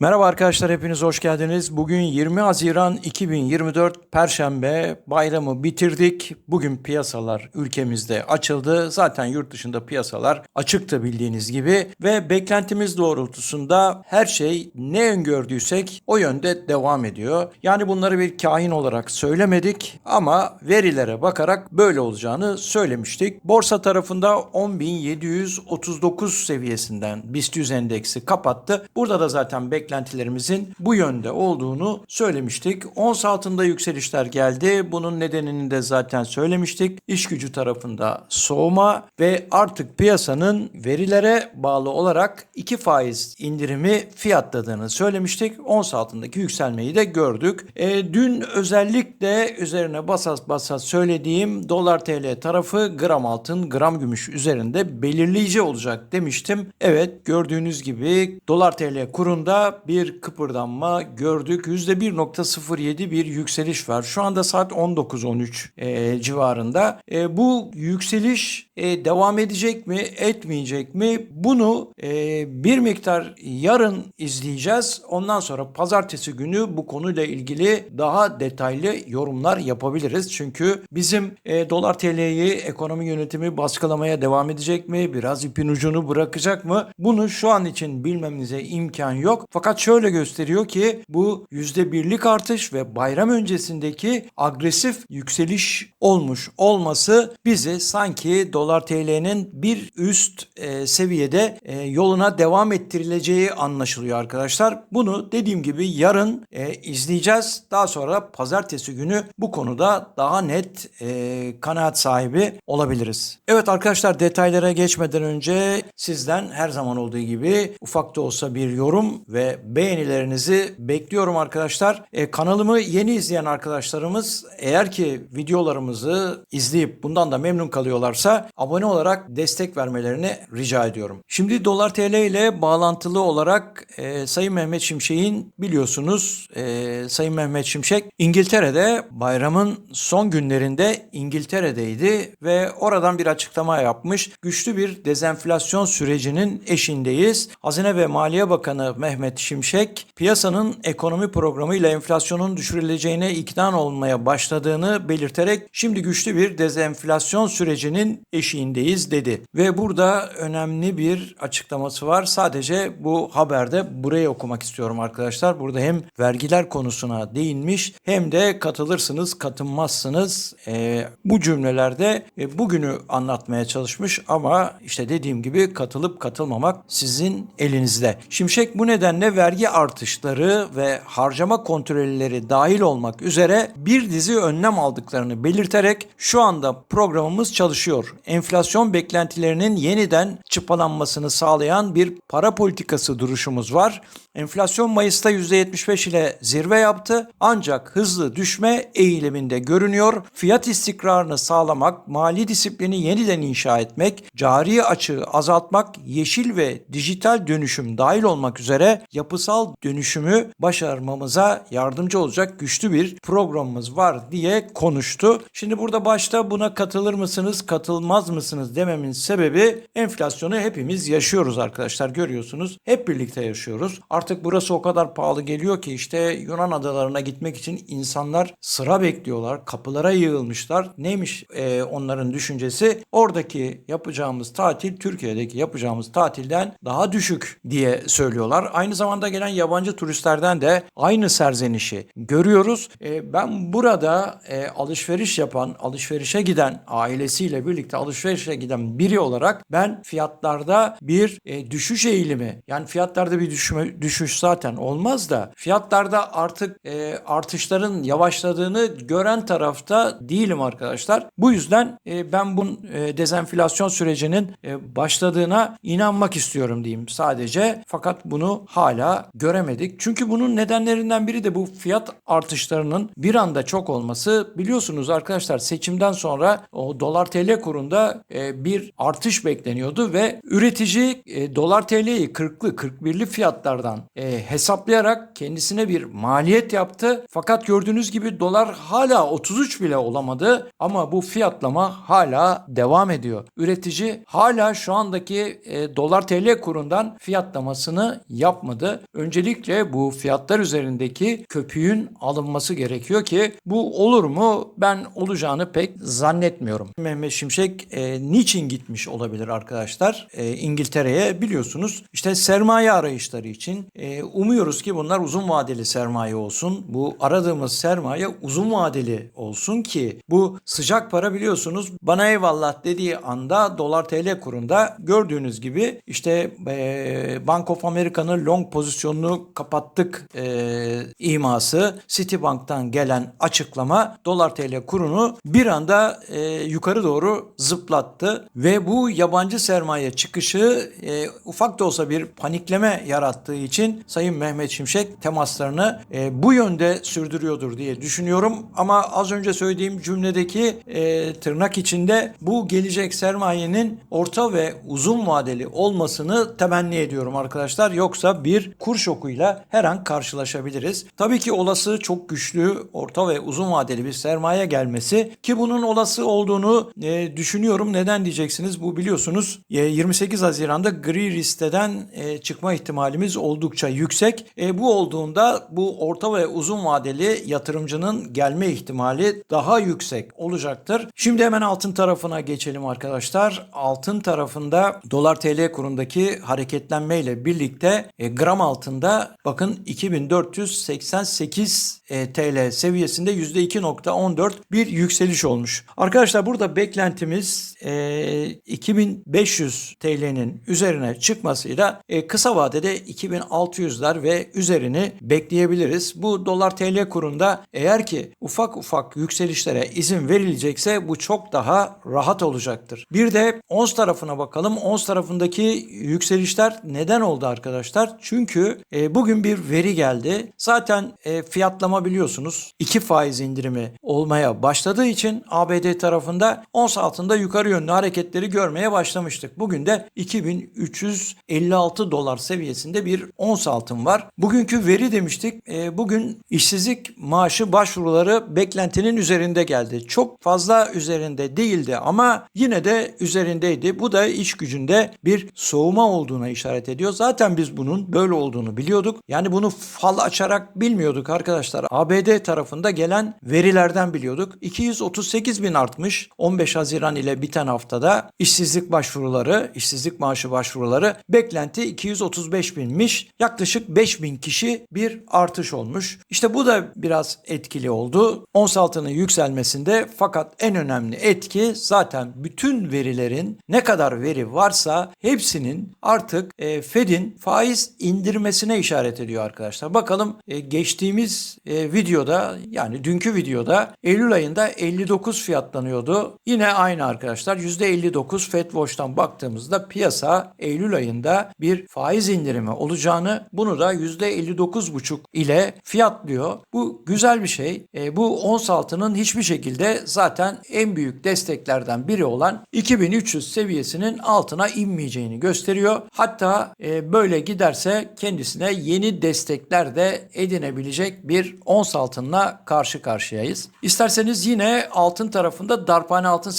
Merhaba arkadaşlar hepiniz hoş geldiniz. Bugün 20 Haziran 2024 Perşembe bayramı bitirdik. Bugün piyasalar ülkemizde açıldı. Zaten yurt dışında piyasalar açıktı bildiğiniz gibi ve beklentimiz doğrultusunda her şey ne öngördüysek o yönde devam ediyor. Yani bunları bir kahin olarak söylemedik ama verilere bakarak böyle olacağını söylemiştik. Borsa tarafında 10.739 seviyesinden BIST 100 endeksi kapattı. Burada da zaten beklentilerimizin bu yönde olduğunu söylemiştik. Ons altında yükselişler geldi. Bunun nedenini de zaten söylemiştik. İş gücü tarafında soğuma ve artık piyasanın verilere bağlı olarak 2 faiz indirimi fiyatladığını söylemiştik. Ons altındaki yükselmeyi de gördük. E, dün özellikle üzerine basas basas söylediğim dolar TL tarafı gram altın gram gümüş üzerinde belirleyici olacak demiştim. Evet gördüğünüz gibi dolar TL kurunda bir kıpırdanma gördük. %1.07 bir yükseliş var. Şu anda saat 19.13 e, civarında. E, bu yükseliş e, devam edecek mi etmeyecek mi bunu e, bir miktar yarın izleyeceğiz. Ondan sonra pazartesi günü bu konuyla ilgili daha detaylı yorumlar yapabiliriz. Çünkü bizim e, dolar TL'yi ekonomi yönetimi baskılamaya devam edecek mi? Biraz ipin ucunu bırakacak mı? Bunu şu an için bilmemize imkan yok. Fakat şöyle gösteriyor ki bu %1'lik artış ve bayram öncesindeki agresif yükseliş olmuş olması bizi sanki dolar TL'nin bir üst e, seviyede e, yoluna devam ettirileceği anlaşılıyor arkadaşlar. Bunu dediğim gibi yarın e, izleyeceğiz. Daha sonra pazartesi günü bu konuda daha net e, kanaat sahibi olabiliriz. Evet arkadaşlar detaylara geçmeden önce sizden her zaman olduğu gibi ufak da olsa bir yorum ve beğenilerinizi bekliyorum arkadaşlar. E, kanalımı yeni izleyen arkadaşlarımız eğer ki videolarımızı izleyip bundan da memnun kalıyorlarsa abone olarak destek vermelerini rica ediyorum. Şimdi dolar TL ile bağlantılı olarak e, Sayın Mehmet Şimşek'in biliyorsunuz e, Sayın Mehmet Şimşek İngiltere'de bayramın son günlerinde İngiltere'deydi ve oradan bir açıklama yapmış. Güçlü bir dezenflasyon sürecinin eşindeyiz. Hazine ve Maliye Bakanı Mehmet Şimşek piyasanın ekonomi programıyla enflasyonun düşürüleceğine ikna olmaya başladığını belirterek şimdi güçlü bir dezenflasyon sürecinin eşiğindeyiz dedi. Ve burada önemli bir açıklaması var. Sadece bu haberde burayı okumak istiyorum arkadaşlar. Burada hem vergiler konusuna değinmiş hem de katılırsınız katılmazsınız e, bu cümlelerde e, bugünü anlatmaya çalışmış ama işte dediğim gibi katılıp katılmamak sizin elinizde. Şimşek bu nedenle vergi artışları ve harcama kontrolleri dahil olmak üzere bir dizi önlem aldıklarını belirterek şu anda programımız çalışıyor. Enflasyon beklentilerinin yeniden çıpalanmasını sağlayan bir para politikası duruşumuz var. Enflasyon Mayıs'ta %75 ile zirve yaptı ancak hızlı düşme eğiliminde görünüyor. Fiyat istikrarını sağlamak, mali disiplini yeniden inşa etmek, cari açığı azaltmak, yeşil ve dijital dönüşüm dahil olmak üzere yapısal dönüşümü başarmamıza yardımcı olacak güçlü bir programımız var diye konuştu. Şimdi burada başta buna katılır mısınız, katılmaz mısınız dememin sebebi enflasyonu hepimiz yaşıyoruz arkadaşlar görüyorsunuz. Hep birlikte yaşıyoruz. Artık burası o kadar pahalı geliyor ki işte Yunan adalarına gitmek için insanlar sıra bekliyorlar. Kapılara yığılmışlar. Neymiş e, onların düşüncesi? Oradaki yapacağımız tatil Türkiye'deki yapacağımız tatilden daha düşük diye söylüyorlar. Aynı zamanda gelen yabancı turistlerden de aynı serzenişi görüyoruz. E, ben burada e, alışveriş yapan, alışverişe giden, ailesiyle birlikte alışverişe giden biri olarak ben fiyatlarda bir e, düşüş eğilimi yani fiyatlarda bir düşme, düşüş zaten olmaz da fiyatlarda artık e, artışların yavaşladığını gören tarafta değilim arkadaşlar. Bu yüzden e, ben bu e, dezenflasyon sürecinin e, başladığına inanmak istiyorum diyeyim sadece. Fakat bunu hala göremedik. Çünkü bunun nedenlerinden biri de bu fiyat artışlarının bir anda çok olması. Biliyorsunuz arkadaşlar seçimden sonra o dolar TL kurunda e, bir artış bekleniyordu ve üretici e, dolar TL'yi 40'lı 41'li fiyatlardan e, hesaplayarak kendisine bir maliyet yaptı. Fakat gördüğünüz gibi dolar hala 33 bile olamadı ama bu fiyatlama hala devam ediyor. Üretici hala şu andaki dolar TL kurundan fiyatlamasını yapmadı. Öncelikle bu fiyatlar üzerindeki köpüğün alınması gerekiyor ki bu olur mu? Ben olacağını pek zannetmiyorum. Mehmet Şimşek e, niçin gitmiş olabilir arkadaşlar? E, İngiltere'ye biliyorsunuz işte sermaye arayışları için e, umuyoruz ki bunlar uzun vadeli sermaye olsun. Bu aradığımız sermaye uzun vadeli olsun ki bu sıcak para biliyorsunuz bana eyvallah dediği anda dolar TL kurunda gördüğünüz gibi işte e, Bank of America'nın long pozisyonunu kapattık e, iması Citibank'tan gelen açıklama dolar TL kurunu bir anda e, yukarı doğru zıplattı ve bu yabancı sermaye çıkışı e, ufak da olsa bir panikleme yarattığı için Sayın Mehmet Şimşek temaslarını e, bu yönde sürdürüyordur diye düşünüyorum ama az önce söylediğim cümledeki e, tırnak içinde bu gelecek sermayenin orta ve uzun vadeli olmasını temenni ediyorum arkadaşlar. Yoksa bir kur şokuyla her an karşılaşabiliriz. Tabii ki olası çok güçlü orta ve uzun vadeli bir sermaye gelmesi ki bunun olası olduğunu e, düşünüyorum. Neden diyeceksiniz? Bu biliyorsunuz e, 28 Haziran'da gri listeden e, çıkma ihtimalimiz oldukça yüksek. E, bu olduğunda bu orta ve uzun vadeli yatırımcının gelme ihtimali daha yüksek olacaktır. Şimdi hemen altın tarafına geçelim arkadaşlar. Altın tarafında dolar TL kurundaki hareketlenmeyle birlikte e, gram altında bakın 2488 e, TL seviyesinde %2.14 bir yükseliş olmuş. Arkadaşlar burada beklentimiz e, 2500 TL'nin üzerine çıkmasıyla e, kısa vadede 2600'ler ve üzerini bekleyebiliriz. Bu dolar TL kurunda eğer ki ufak ufak yükselişlere izin verilecekse bu çok daha rahat olacaktır. Bir de ons tarafına bakalım. Ons tarafındaki yükselişler neden oldu arkadaşlar? Çünkü e, bugün bir veri geldi. Zaten e, fiyatlama biliyorsunuz 2 faiz indirimi olmaya başladığı için ABD tarafında ons altında yukarı yönlü hareketleri görmeye başlamıştık. Bugün de 2356 dolar seviyesinde bir ons altın var. Bugünkü veri demiştik. E, bugün işsizlik maaşı başvuruları beklentinin üzerinde geldi. Çok fazla üzerinde değildi ama yine de üzerindeydi. Bu da iş gücünde bir soğuma olduğuna işaret ediyor. Zaten biz bunun böyle olduğunu biliyorduk. Yani bunu fal açarak bilmiyorduk arkadaşlar. ABD tarafında gelen verilerden biliyorduk. 238 bin artmış 15 Haziran ile biten haftada işsizlik başvuruları, işsizlik maaşı başvuruları beklenti 235 binmiş. Yaklaşık 5 bin kişi bir artış olmuş. İşte bu da biraz etkili oldu. Ons altının yükselmesinde fakat en önemli etki zaten bütün verilerin ne kadar veri varsa hepsinin artık e, Fed'in faiz indirmesine işaret ediyor arkadaşlar. Bakalım e, geçtiğimiz e, videoda yani dünkü videoda Eylül ayında 59 fiyatlanıyordu. Yine aynı arkadaşlar %59 Fed Watch'tan baktığımızda piyasa Eylül ayında bir faiz indirimi olacağını bunu da %59,5 ile fiyatlıyor. Bu güzel bir şey. E, bu ons altının hiçbir şekilde zaten en büyük desteklerden biri olan 2300 seviyesinin altına inmeyeceğini gösteriyor. Hatta e, böyle giderse kendisine yeni destekler de edinebilecek bir ons altınla karşı karşıyayız. İsterseniz yine altın tarafında darphane altın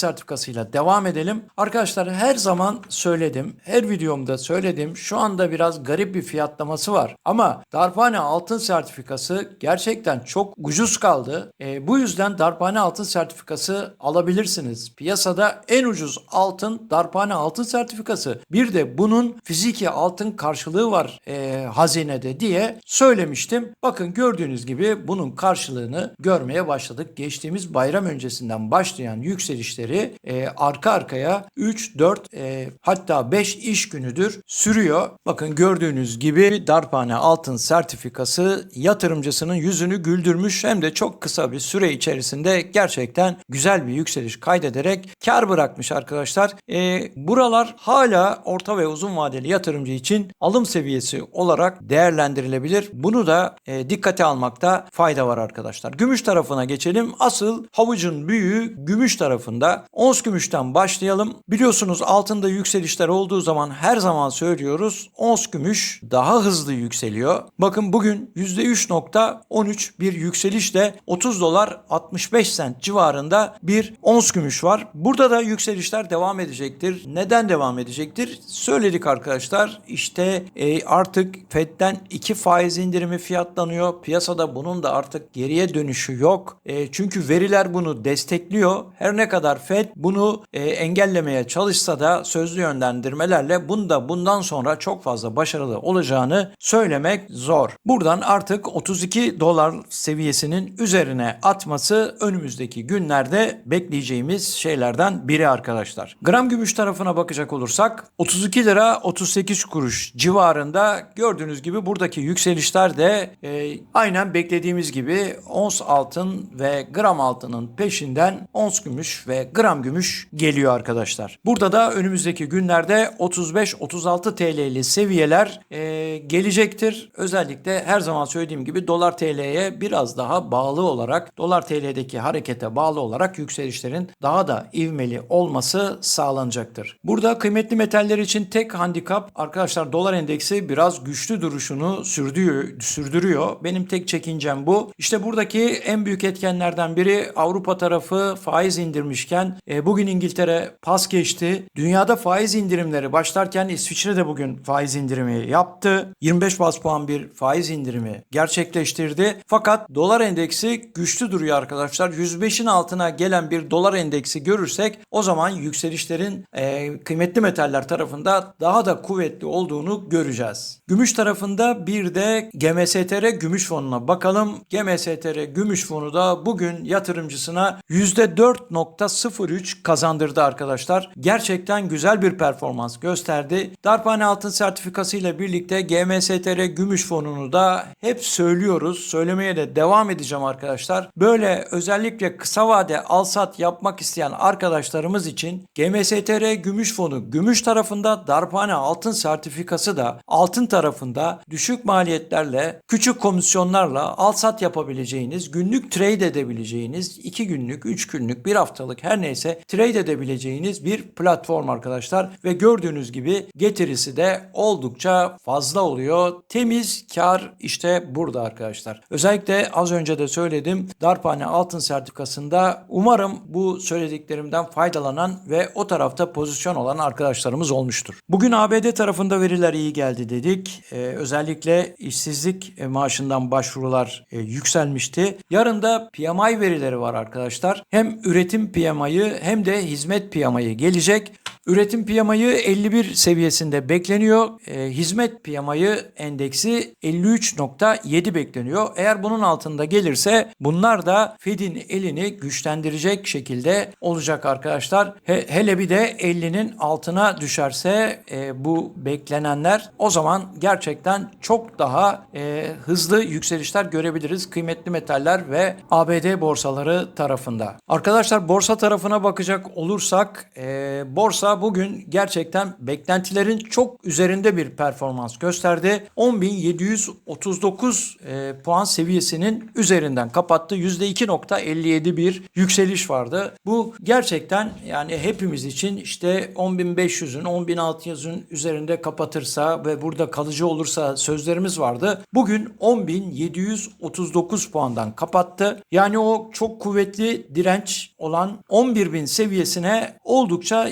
sertifikasıyla devam edelim. Arkadaşlar her zaman söyledim, her videomda söyledim. Şu anda biraz garip bir fiyatlaması var. Ama darphane altın sertifikası gerçekten çok ucuz kaldı. E, bu yüzden darphane altın sertifikası alabilirsiniz. Piyasada en ucuz altın darphane altın sertifikası. Bir de bunun fiziki altın karşılığı var e, hazinede diye söylemiştim. Bakın gördüğünüz gibi bunun karşılığını görmeye başladık. Geçtiğimiz bayram öncesinden başlayan yükselişleri e, arka arkaya 3, 4 e, hatta 5 iş günüdür sürüyor. Bakın gördüğünüz gibi darphane altın sertifikası yatırımcısının yüzünü güldürmüş hem de çok kısa bir süre içerisinde gerçekten güzel bir yükseliş kaydederek kar bırakmış arkadaşlar. E, buralar hala orta ve uzun vadeli yatırımcı için alım seviyesi olarak değerlendirilebilir. Bunu da e, dikkate almakta fayda var arkadaşlar. Gümüş tarafına geçelim. Asıl havucun büyüğü gümüş tarafında. Ons gümüş gümüşten başlayalım. Biliyorsunuz altında yükselişler olduğu zaman her zaman söylüyoruz. Ons gümüş daha hızlı yükseliyor. Bakın bugün %3.13 bir yükselişle 30 dolar 65 sent civarında bir ons gümüş var. Burada da yükselişler devam edecektir. Neden devam edecektir? Söyledik arkadaşlar. İşte e, artık Fed'den iki faiz indirimi fiyatlanıyor. Piyasada bunun da artık geriye dönüşü yok. E, çünkü veriler bunu destekliyor. Her ne kadar Fed bunu e, engellemeye çalışsa da sözlü yönlendirmelerle bunda bundan sonra çok fazla başarılı olacağını söylemek zor. Buradan artık 32 dolar seviyesinin üzerine atması önümüzdeki günlerde bekleyeceğimiz şeylerden biri arkadaşlar. Gram gümüş tarafına bakacak olursak 32 lira 38 kuruş civarında gördüğünüz gibi buradaki yükselişler de e, aynen beklediğimiz gibi ons altın ve gram altının peşinden ons gümüş ve gram gümüş geliyor arkadaşlar. Burada da önümüzdeki günlerde 35-36 TL'li seviyeler e, gelecektir. Özellikle her zaman söylediğim gibi dolar TL'ye biraz daha bağlı olarak dolar TL'deki harekete bağlı olarak yükselişlerin daha da ivmeli olması sağlanacaktır. Burada kıymetli metaller için tek handikap arkadaşlar dolar endeksi biraz güçlü duruşunu sürdürüyor, sürdürüyor. Benim tek çekincem bu. İşte buradaki en büyük etkenlerden biri Avrupa tarafı faiz indirmişken e, bugün İngiltere pas geçti. Dünyada faiz indirimleri başlarken İsviçre de bugün faiz indirimi yaptı. 25 bas puan bir faiz indirimi gerçekleştirdi. Fakat dolar endeksi güçlü duruyor arkadaşlar. 105'in altına gelen bir dolar endeksi görürsek o zaman yükselişlerin e, kıymetli metaller tarafında daha da kuvvetli olduğunu göreceğiz. Gümüş tarafında bir de GMSTR gümüş fonuna bakalım. GMSTR gümüş fonu da bugün yatırımcısına %4.03 kazandırdı arkadaşlar. Gerçekten güzel bir performans gösterdi. Darphane altın sertifikası ile birlikte GMSTR gümüş fonunu da hep söylüyoruz. Söylemeye de devam edeceğim arkadaşlar. Böyle özellikle kısa vade al sat yapmak isteyen arkadaşlarımız için GMSTR gümüş fonu gümüş tarafında darphane altın sertifikası da altın tarafında düşük maliyetlerle küçük komisyonlarla al sat yapabileceğiniz günlük trade edebileceğiniz 2 günlük 3 günlük bir haftalık her neyse trade edebileceğiniz bir platform arkadaşlar ve gördüğünüz gibi getirisi de oldukça fazla oluyor. Temiz kar işte burada arkadaşlar. Özellikle az önce de söyledim darphane altın sertifikasında umarım bu söylediklerimden faydalanan ve o tarafta pozisyon olan arkadaşlarımız olmuştur. Bugün ABD tarafında veriler iyi geldi dedik. Ee, özellikle işsizlik e, maaşından başvurular e, yükselmişti. Yarın da PMI verileri var arkadaşlar. Hem üretim PMI'yi hem de hizmet PMI'yi gelecek. Üretim PMI'yi 51 seviyesinde bekleniyor. E, hizmet PMI'yi endeksi 53.7 bekleniyor. Eğer bunun altında gelirse bunlar da Fed'in elini güçlendirecek şekilde olacak arkadaşlar. He, hele bir de 50'nin altına düşerse e, bu beklenenler o zaman gerçekten çok daha e, hızlı yükselişler görebiliriz kıymetli metaller ve ABD borsaları tarafında. Arkadaşlar borsa tarafına bakacak olursak e, borsa bugün gerçekten beklentilerin çok üzerinde bir performans gösterdi. 10.739 e, puan seviyesinin üzerinden kapattı. %2.57 bir yükseliş vardı. Bu gerçekten yani hepimiz için işte 10.500'ün 10.600'ün üzerinde kapatırsa ve burada kalıcı olursa sözlerimiz vardı. Bugün 10.739 puandan kapattı. Yani o çok kuvvetli direnç olan 11.000 seviyesine oldukça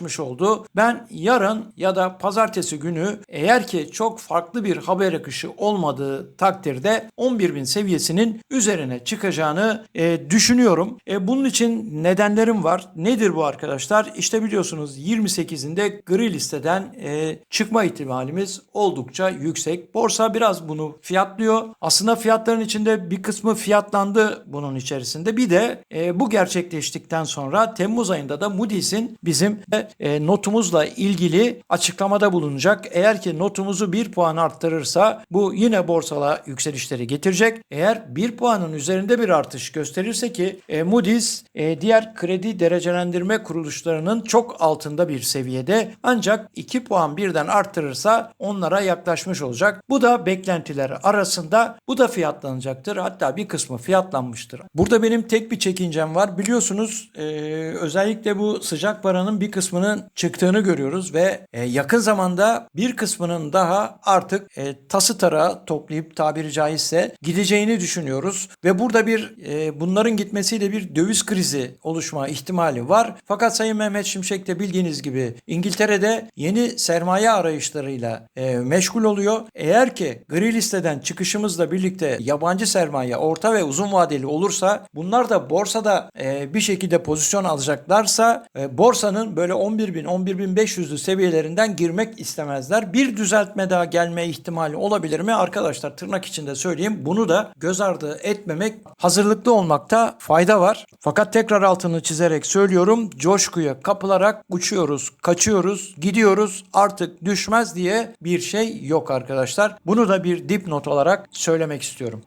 yaklaşmış oldu. Ben yarın ya da pazartesi günü eğer ki çok farklı bir haber akışı olmadığı takdirde 11.000 seviyesinin üzerine çıkacağını e, düşünüyorum. E, bunun için nedenlerim var. Nedir bu arkadaşlar? İşte biliyorsunuz 28'inde gri listeden e, çıkma ihtimalimiz oldukça yüksek. Borsa biraz bunu fiyatlıyor. Aslında fiyatların içinde bir kısmı fiyatlandı bunun içerisinde. Bir de e, bu gerçekleştikten sonra Temmuz ayında da Moody's'in bizim e, notumuzla ilgili açıklamada bulunacak. Eğer ki notumuzu 1 puan arttırırsa bu yine borsala yükselişleri getirecek. Eğer 1 puanın üzerinde bir artış gösterirse ki e, Moody's e, diğer kredi derecelendirme kuruluşlarının çok altında bir seviyede ancak 2 puan birden arttırırsa onlara yaklaşmış olacak. Bu da beklentiler arasında bu da fiyatlanacaktır. Hatta bir kısmı fiyatlanmıştır. Burada benim tek bir çekincem var. Biliyorsunuz e, özellikle bu sıcak paranın bir kısmının çıktığını görüyoruz ve e, yakın zamanda bir kısmının daha artık e, tası tarağı toplayıp tabiri caizse gideceğini düşünüyoruz ve burada bir e, bunların gitmesiyle bir döviz krizi oluşma ihtimali var. Fakat Sayın Mehmet Şimşek de bildiğiniz gibi İngiltere'de yeni sermaye arayışlarıyla e, meşgul oluyor. Eğer ki gri listeden çıkışımızla birlikte yabancı sermaye orta ve uzun vadeli olursa bunlar da borsada bir şekilde pozisyon alacaklarsa borsanın böyle 11.000 11.500'lü seviyelerinden girmek istemezler. Bir düzeltme daha gelme ihtimali olabilir mi? Arkadaşlar tırnak içinde söyleyeyim. Bunu da göz ardı etmemek, hazırlıklı olmakta fayda var. Fakat tekrar altını çizerek söylüyorum. Coşkuya kapılarak uçuyoruz, kaçıyoruz, gidiyoruz. Artık düşmez diye bir şey yok arkadaşlar. Bunu da bir dipnot olarak söylemek istiyorum.